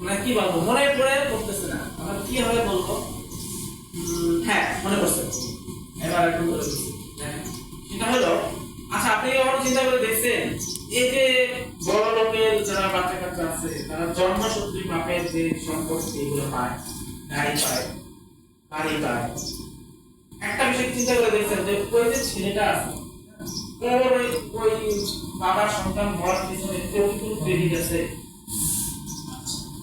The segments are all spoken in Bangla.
মানে কি বলব? মনে পড়ে পড়তেছে না। আমার কি হবে বলব? হ্যাঁ মনে পড়ছে। এবার একটু বলে হ্যাঁ, সেটা হলো আচ্ছা আপনি কখনো চিন্তা করে দেখছেন? এই যে বড় লোকের যারা বাচ্চা কাচ্চা আছে তারা জন্মসূত্রী মাপের যে সম্পত্তি এগুলো পায় গাড়ি পায় বাড়ি পায়। একটা বিষয় চিন্তা করে দেখছেন যে ওই যে ছেলেটা আছে ওর ওই বাবার সন্তান হওয়ার পিছনে কতটুকু ক্রেডিট আছে ওর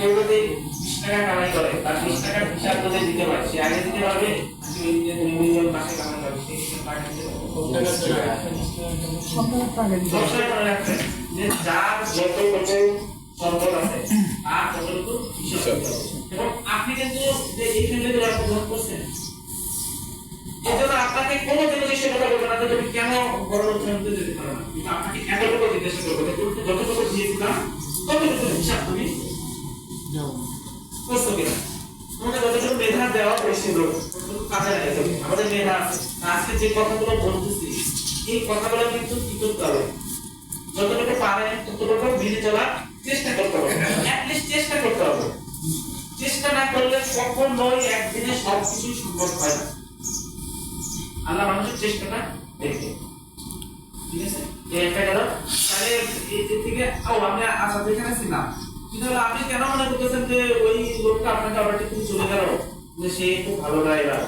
কেউ যদি বিশ টাকা কামাই করে তার বিশ টাকার হিসাব যদি দিতে পারে। সে আগে দিতে পারবে নাকি ওই যে দুই মিলিয়ন মাসে কামাই করে সেই হিসাব আগে দিতে পারবে? সবসময় মনে রাখবেন যে যার যতটুকু সম্পদ আছে তার ততটুকু হিসাব এবং আপনি কিন্তু যে এই ফ্যামিলিতে জন্মগ্রহণ করছেন এই আপনাকে কোনো জিনিস সে কথা বলবে না তুমি কেন বড় লোক যেতে পারো না? আপনাকে এতটুকু জিজ্ঞাসা করবে যে যতটুকু দিয়েছিলাম ততটুকু হিসাব তুমি করছ কিনা তোমাকে যতটুকু মেধা দেওয়া হয়েছিল কাজে লাগে আমাদের মেধা আজকে যে কথাগুলো বলতেছি, এই কথাগুলো কিন্তু কি করতে হবে? যতটুকু পারে ততটুকু মেনে চলার চেষ্টা করতে হবে। অ্যাটলিস্ট চেষ্টা করতে হবে। চেষ্টা না করলে কখনোই একদিনে সব কিছুই সম্ভব হয় না। আল্লাহ মানুষের চেষ্টাটা দেখে ঠিক আছে? এই একটা গেল। তাহলে এই থেকে, ও, আমি আশা যেখানে ছিলাম। আপনি কেন মনে করতেছেন যে ওই লোকটা আপনাকে আবার চলে গেল? যে সে খুব ভালো ড্রাইভার